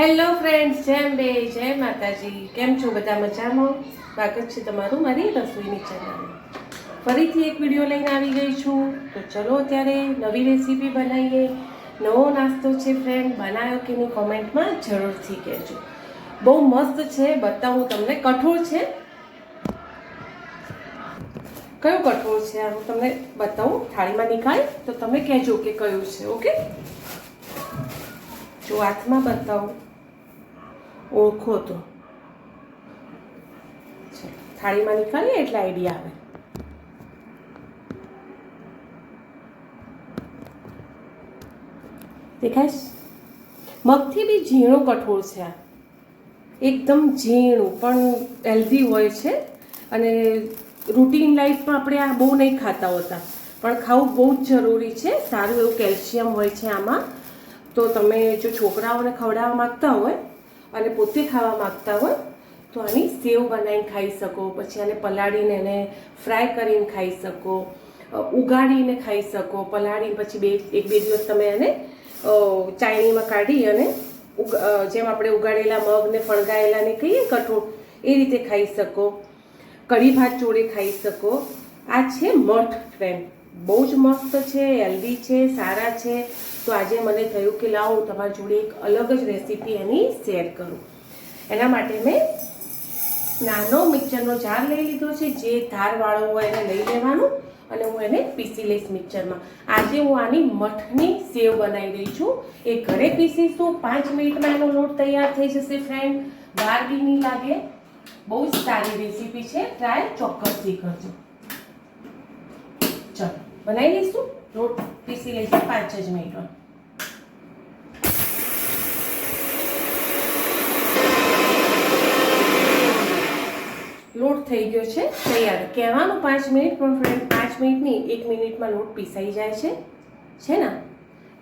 Hello friends જેમ બે જય માતાજી. કેમ છો બધા મજામાં? સ્વાગત છે તમારું મારી રસોઈની ચેનલ ફરીથી એક વીડિયો લઈને આવી ગઈ છું. તો ચલો અત્યારે નવી રેસીપી બનાવીએ. નવો નાસ્તો છે ફ્રેન્ડ બનાવ્યો કે નહીં કોમેન્ટમાં જરૂરથી કહેજો. બહુ મસ્ત છે, બતાવું તમને. કઠોળ છે? કયો કઠોળ છે? હું તમને બતાવું. થાળીમાં નીકાળી તો તમે કહેજો કે કયું છે ઓકે જો હાથમાં બતાવું. ઓળખો તો. થાળીમાં નીકળીએ એટલે આઈડિયા આવે. દેખાય મગથી બી ઝીણું કઠોળ છે આ. એકદમ ઝીણું, પણ હેલ્ધી હોય છે. અને રૂટીન લાઈફમાં આપણે આ બહુ નહીં ખાતા હોતા. પણ ખાવું બહુ જ જરૂરી છે. સારું એવું કેલ્શિયમ હોય છે આમાં. તો તમે જો છોકરાઓને ખવડાવવા માંગતા હોય અને પોતે ખાવા માંગતા હોય તો આની સેવ બનાવીને ખાઈ શકો, પછી આને પલાળીને એને ફ્રાય કરીને ખાઈ શકો ઉગાડીને ખાઈ શકો, પલાળીને પછી બે, એક, બે દિવસ તમે એને ચાયણીમાં કાઢી અને જેમ આપણે ઉગાડેલા મગને ફણગાયેલાને કહીએ કઠોળ, એ રીતે ખાઈ શકો, કઢી ભાત જોડે ખાઈ શકો. આ છે મઠ ફ્રેન્ડ બહુ જ મસ્ત છે હેલ્ધી છે, સારા છે. તો આજે મને થયું કે લાવો હું તમારી જોડે એક અલગ જ રેસીપી એની શેર કરું. એના માટે મેં નાનો મિક્સરનો જાર લઈ લીધો છે, જે ધારવાળો હોય એને લઈ લેવાનું અને હું એને પીસી લઈશ મિક્સરમાં આજે હું આની મઠની સેવ બનાવી રહી છું. એ ઘરે પીસીશું. પાંચ મિનિટમાં એનો લોટ તૈયાર થઈ જશે ફ્રેન્ડ બહાર બી લાગે. બહુ જ સારી રેસીપી છે. ટ્રાય ચોક્કસથી કરજો. બનાવી લઈશું? લોટ પીસી લઈશું, પાંચ જ મિનિટમાં લોટ થઈ ગયો છે, તૈયાર. કહેવાનું પાંચ મિનિટ, પણ ફ્રેન્ડ પાંચ મિનિટની એક મિનિટમાં લોટ પીસાઈ જાય છે. છે ને?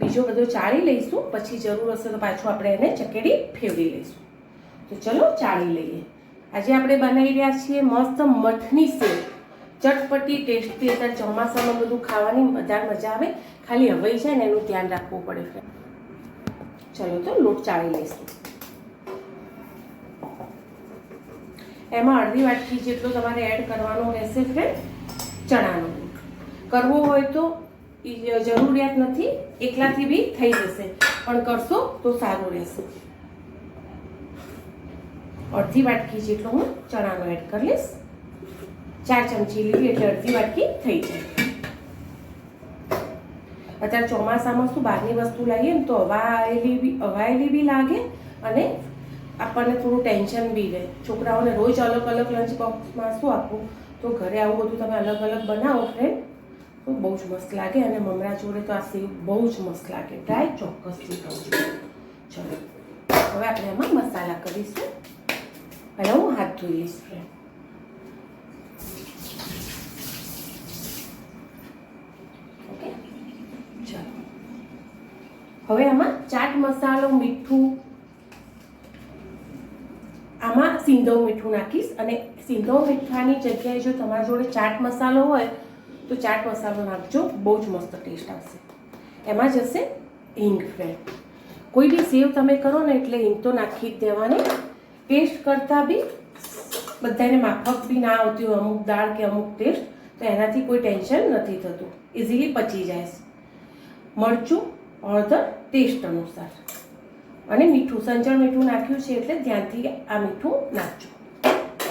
બીજો બધો ચાળી લઈશું, પછી જરૂર હશે તો પાછું આપણે એને ચકેડી ફેરવી લઈશું. તો ચલો ચાળી લઈએ. આજે આપણે બનાવી રહ્યા છીએ મસ્ત મઠની સેવ. ચટપટી, ટેસ્ટી અત્યારે ચોમાસામાં બધું ખાવાની વધારે મજા આવે. ખાલી હવાઈ જાય ને એનું ધ્યાન રાખવું પડે ફ્રેન્ડ ચલો તો લોટ ચાળી લઈશું. એમાં અડધી વાટકી જેટલો તમારે એડ કરવાનો રહેશે ફ્રેન્ડ ચણાનો કરવો હોય તો જરૂરિયાત નથી, એકલાથી બી થઈ જશે. પણ કરશો તો સારું રહેશે. અડધી વાટકી જેટલો હું ચણાનો એડ કરી લઈશ. ચાર ચમચી લીધી એટલે અડધી વાટકી થઈ જાય અત્યારે ચોમાસામાં શું બહારની વસ્તુ લાવીએ ને તો હવાયેલી બી હવાયેલી બી લાગે અને આપણને થોડું ટેન્શન બી રહે. છોકરાઓને રોજ અલગ અલગ લંચ બોક્સમાં શું આપવું તો ઘરે આવું બધું તમે અલગ અલગ બનાવો ફ્રેન્ડ તો બહુ જ મસ્ત લાગે અને મમરા જોડે તો આ સેવ બહુ જ મસ્ત લાગે. ટ્રાય ચોક્કસથી કરજો ચલો, હવે આપણે એમાં મસાલા કરીશું. પહેલાં હું હાથ ધોઈ લઈશ ફ્રેન્ડ ઓકે ચાલો હવે આમાં ચાટ મસાલો, મીઠું, આમાં સિંધવ મીઠું નાખીશ અને સિંધવ મીઠાની જગ્યાએ જો તમારી જોડે ચાટ મસાલો હોય, તો ચાટ મસાલો નાખજો, બહુ જ મસ્ત ટેસ્ટ આવશે. એમાં જશે હિંગ ફ્રેન્ડ કોઈ બી સેવ તમે કરો ને એટલે હિંગ તો નાખી જ દેવાની. ટેસ્ટ કરતાં બી બધાને માફક બી ના આવતી હોય, અમુક દાળ કે અમુક ટેસ્ટ તો એનાથી કોઈ ટેન્શન નથી થતું. ઇઝીલી પચી જાય મરચું હળદર ટેસ્ટ અનુસાર. અને મીઠું, સંચળ મીઠું નાખ્યું છે એટલે ધ્યાનથી આ મીઠું નાખજો.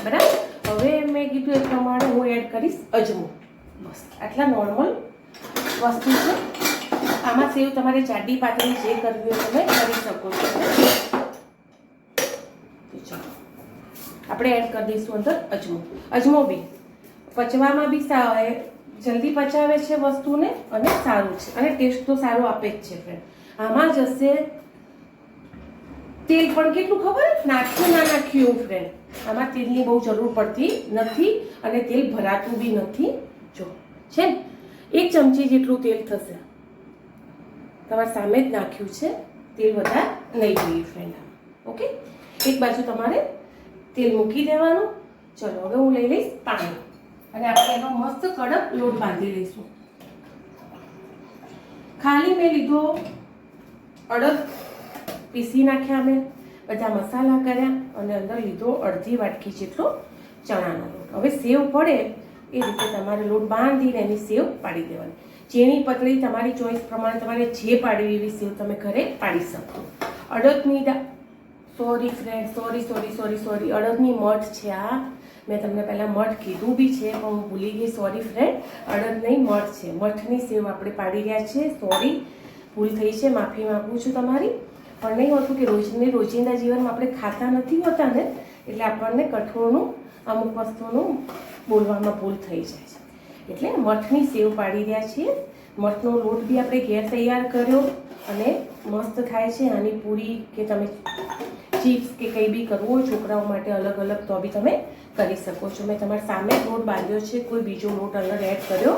બરાબર? હવે મેં કીધું એ પ્રમાણે હું એડ કરીશ અજમો. બસ, આટલા નોર્મલ વસ્તુ છે. આમાં સેવ તમારે જાડી પાતળી જે કરવી હોય તમે કરી શકો છો. ચાલો, આપણે એડ કરી દઈશું અંદર અજમો. અજમો બી. પચવામાં બી જલ્દી પચાવે છે વસ્તુને અને સારું છે. અને ટેસ્ટ તો સારો આપે જ છે ફ્રેન્ડ આમાં જશે તેલ પણ કેટલું ખબર? નાખ્યું ના નાખ્યું ફ્રેન્ડ આમાં તેલની બહુ જરૂર પડતી નથી અને તેલ ભરાતું બી નથી. જો, છે એક ચમચી જેટલું તેલ થશે. તમારે સામે જ નાખ્યું છે. તેલ વધારે નહીં જોઈએ ફ્રેન્ડ ઓકે? એક બાજુ તમારે તેલ મૂકી દેવાનું. ચલો, હવે હું લઈ લઈશ પાણી. અને આપણે એનો મસ્ત કડક લોટ બાંધી લઈશું. ખાલી મેં લીધો અડદ, પીસી નાખ્યા મેં બધા મસાલા કર્યા અને અંદર લીધો અડધી વાટકી જેટલો ચણાનો લોટ. હવે સેવ પડે એ રીતે તમારે લોટ બાંધીને એની સેવ પાડી દેવાની. જેની પતળી તમારી ચોઈસ પ્રમાણે તમારે જે પાડવી એવી સેવ તમે ઘરે પાડી શકો. અડદની sorry friend sorry sorry sorry sorry અડદની મઠ છે આ. મેં તમને પહેલાં મઠ કીધું બી છે, પણ હું ભૂલી ગઈ સોરી ફ્રેન્ડ નહીં, મઠ છે. મઠની સેવ આપણે પાડી રહ્યા છીએ. સોરી ભૂલ થઈ છે, માફી માગું છું તમારી. પણ નહીં હોતું કે રોજને રોજિંદા જીવનમાં આપણે ખાતા નથી હોતા ને, એટલે આપણને કઠોળનું, અમુક વસ્તુનું બોલવામાં ભૂલ થઈ જાય છે. એટલે મઠની સેવ પાડી રહ્યા છીએ. મઠનો લોટ બી આપણે ઘેર તૈયાર કર્યો અને મસ્ત થાય છે. આની પૂરી કે તમે ચિપ્સ કે કંઈ બી કરવું છોકરાઓ માટે અલગ અલગ તો બી તમે કરી શકો છો. મેં તમારા સામે લોટ બાંધ્યો છે. કોઈ બીજો લોટ અંદર એડ કર્યો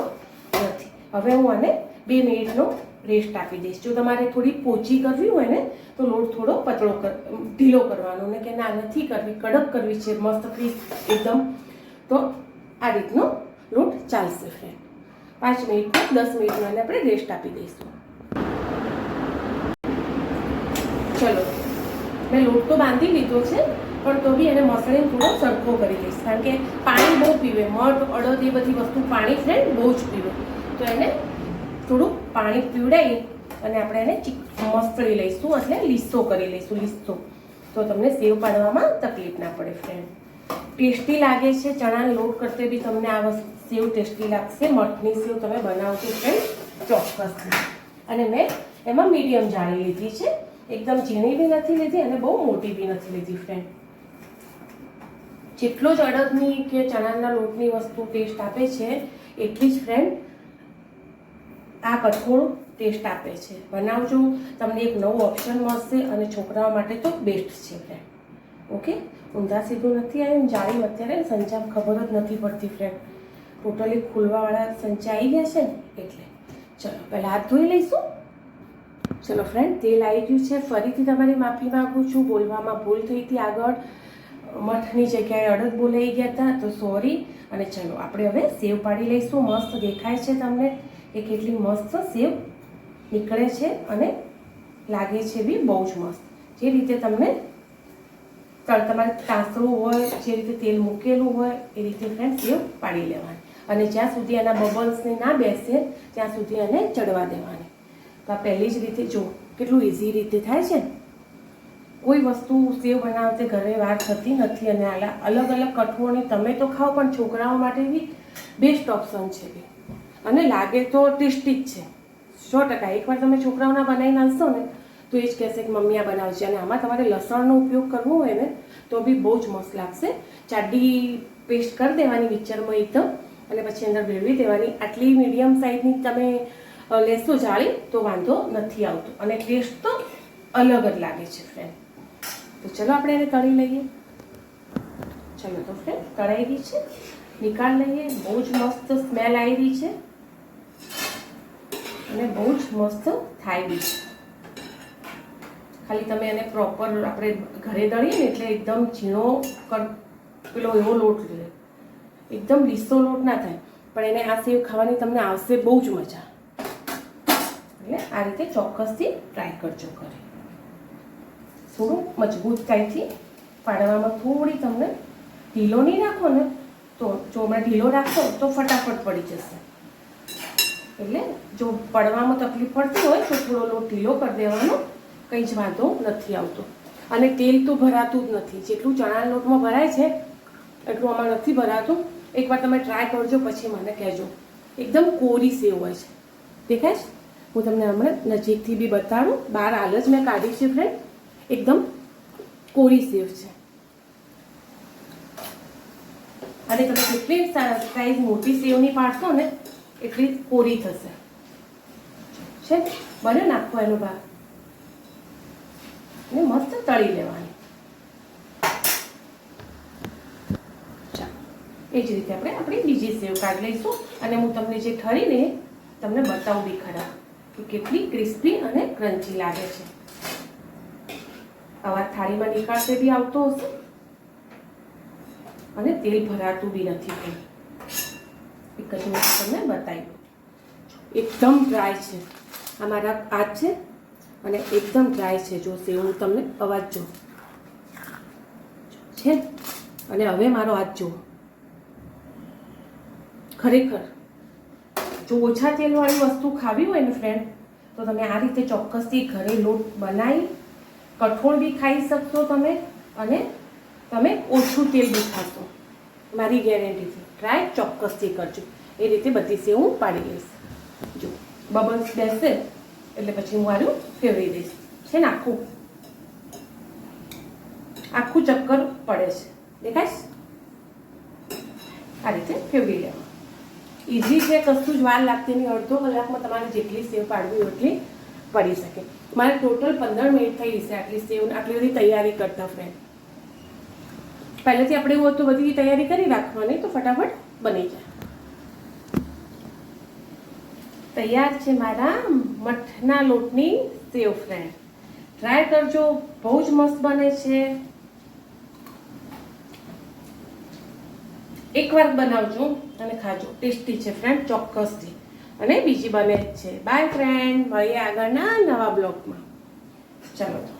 નથી. હવે હું આને બે મિનિટનો રેસ્ટ આપી દઈશ. જો તમારે થોડી પોચી કરવી હોય ને, તો લોટ થોડો પતળો ઢીલો કરવાનો ને કે ના, નથી કરવી. કડક કરવી છે. મસ્ત ક્રિસ્પ એકદમ. તો આ રીતનો લોટ ચાલશે ફ્રેન્ડ પાંચ મિનિટ દસ મિનિટનો એને આપણે રેસ્ટ આપી દઈશું. ચલો. મેં લોટ તો બાંધી લીધો છે. પણ તો બી એને મસળીને થોડો સરખો કરી લઈશ. કારણ કે પાણી બહુ પીવે મઠ અડદ એ બધી વસ્તુ પાણી ફ્રેન્ડ બહુ જ પીવે. તો એને થોડું પાણી પીવડાવી અને આપણે એને મસળી લઈશું એટલે લીસો કરી લઈશું, લીસો. તો તમને સેવ પાડવામાં તકલીફ ના પડે ફ્રેન્ડ ટેસ્ટી લાગે છે, ચણાનો લોટ કરતે બી તમને આ વસ્તુ, સેવ ટેસ્ટી લાગશે. મઠની સેવ તમે બનાવશો ફ્રેન્ડ ચોક્કસ. અને મેં એમાં મીડિયમ જાળી લીધી છે. એકદમ ઝીણી બી નથી લીધી અને બહુ મોટી બી નથી લીધી ફ્રેન્ડ જેટલો જ અડદની કે ચણાના લોટની વસ્તુ ટેસ્ટ આપે છે, એટલી જ ફ્રેન્ડ આ કઠોળ ટેસ્ટ આપે છે. બનાવજો, તમને એક નવું ઓપ્શન મળશે અને છોકરાઓ માટે તો બેસ્ટ છે ફ્રેન્ડ ઓકે ઊંધા સીધું નથી આવ્યું જાળી અત્યારે સંચા ખબર જ નથી પડતી ફ્રેન્ડ ટોટલી ખુલવાવાળા સંચા આવી ગયા છે ને, એટલે. ચલો, પહેલાં હાથ ધોઈ લઈશું. ચલો ફ્રેન્ડ તેલ આવી ગયું છે. ફરીથી તમારી માફી માગું છું. બોલવામાં ભૂલ થઈ હતી આગળ. મઠની જગ્યાએ અડદ બોલાઈ ગયા હતા, તો સોરી અને ચલો, આપણે હવે સેવ પાડી લઈશું. મસ્ત દેખાય છે તમને કે કેટલી મસ્ત સેવ નીકળે છે અને લાગે છે બી બહુ જ મસ્ત. જે રીતે તમને તમારે તાસરું હોય, જે રીતે તેલ મૂકેલું હોય, એ રીતે ફ્રેન્ડ સેવ પાડી લેવાની. અને જ્યાં સુધી એના બબલ્સને ના બેસે, ત્યાં સુધી એને ચડવા દેવાની. તો આ પહેલી જ રીતે જો, કેટલું ઇઝી રીતે થાય છે ને? કોઈ વસ્તુ સેવ બનાવતે ઘરે વાત થતી નથી અને આલા અલગ અલગ કઠોળની તમે તો ખાઓ, પણ છોકરાઓ માટે બી બેસ્ટ ઓપ્શન છે બી અને લાગે તો ટેસ્ટી જ છે. સો ટકા. એકવાર તમે છોકરાઓના બનાવીને નાખશો ને, તો એ જ કહેશે કે મમ્મી આ બનાવશે અને આમાં તમારે લસણનો ઉપયોગ કરવો હોય ને, તો બી બહુ જ મસ્ત લાગશે. ચાડી પેસ્ટ કરી દેવાની મિક્સરમાં એકદમ, અને પછી અંદર ભેળવી દેવાની. આટલી મીડિયમ સાઇઝની તમે લેશો જાળી, તો વાંધો નથી આવતો. અને ટેસ્ટ તો અલગ જ લાગે છે ફ્રેન્ડ તો ચલો આપણે એને તળી લઈએ. ચલો, તો ફ્રેન્ડ તળાઈ ગઈ છે. નિકાળ લઈએ. બહુ જ મસ્ત સ્મેલ આવી રહી છે. અને બહુ જ મસ્ત થાય બી છે. ખાલી તમે એને પ્રોપર આપણે ઘરે દળીએ ને એટલે એકદમ ઝીણો કર પેલો એવો લોટ લે. એકદમ લીસો લોટ ના થાય. પણ એને આ સેવ ખાવાની તમને આવશે બહુ જ મજા. એટલે આ રીતે ચોક્કસથી ટ્રાય કરજો ઘરે. થોડું મજબૂતાઈથી પાડવામાં થોડી તમને ઢીલો નહીં રાખો ને, તો જો હમણાં ઢીલો રાખશો તો ફટાફટ પડી જશે. એટલે જો પડવામાં તકલીફ પડતી હોય તો થોડો લોટ ઢીલો કરી દેવાનો, કંઈ જ વાંધો નથી આવતો. અને તેલ તો ભરાતું જ નથી. જેટલું ચણાના લોટમાં ભરાય છે, એટલું આમાં નથી ભરાતું. એકવાર તમે ટ્રાય કરજો, પછી મને કહેજો. એકદમ કોરી સેવ હોય છે. દેખાય છે? હું તમને હમણાં નજીકથી બી બતાડું બહાર હાલ જ મેં કાઢી છે ફ્રેન્ડ એકદમ કોરી સેવ છે. અને તમે જેટલી સાઈઝ મોટી સેવની પાડશો ને, એટલી કોરી થશે. છે બને નાખો એનો ભાગ. અને મસ્ત તળી લેવાની. એ જ રીતે આપણે આપણી બીજી સેવ કાઢી લઈશું. અને હું તમને જે ઠરીને તમને બતાવું બી ખરા કે કેટલી ક્રિસ્પી અને ક્રન્ચી લાગે છે. અવાજ થાળીમાં નીકાળશે બી આવતો હશે? અને તેલ ભરાતું બી નથી કંઈ. એક જ મિનિટ તમને બતાવ્યું એકદમ ડ્રાય છે. આ મારા હાથ છે અને એકદમ ડ્રાય છે. જો સેવ તમને અવાજ જો છે? અને હવે મારો હાથ જુઓ ખરેખર, જો ઓછા તેલવાળી વસ્તુ ખાવી હોય ને ફ્રેન્ડ તો તમે આ રીતે ચોક્કસથી ઘરે લોટ બનાવી કઠોળ બી ખાઈ શકશો તમે અને તમે ઓછું તેલ બી ખાશો. મારી ગેરંટીથી. ટ્રાય ચોક્કસથી કરજો. એ રીતે બધી સેવ હું પાડી લઈશ જો બબલ્સ બેસે, એટલે પછી હું મારું ફેરવી દઈશ. છે ને આખું? આખું ચક્કર પડે છે. દેખાય આ રીતે ફેરવી લેવા ઇઝી છે, કશું જ વાર લાગતી નહીં. અડધો કલાકમાં તમારે જેટલી સેવ પાડવી એટલી પડી શકે. મારે ટોટલ પંદર મિનિટ થઈ જશે આટલી સેવ આટલી બધી તૈયારી કરતા ફ્રેન્ડ પહેલેથી આપણે એવું હતું, બધી તૈયારી કરી રાખવાની, તો ફટાફટ બની જાય. તૈયાર છે મારા મઠના લોટની સેવ ફ્રેન્ડ ટ્રાય કરજો, બહુ જ મસ્ત બને છે. એકવાર બનાવજો અને ખાજો. ટેસ્ટી છે ફ્રેન્ડ ચોક્કસથી. અને બીજી બને જ છે. બાય ફ્રેન્ડ મળીએ આગળના નવા બ્લોગમાં. ચાલો તો.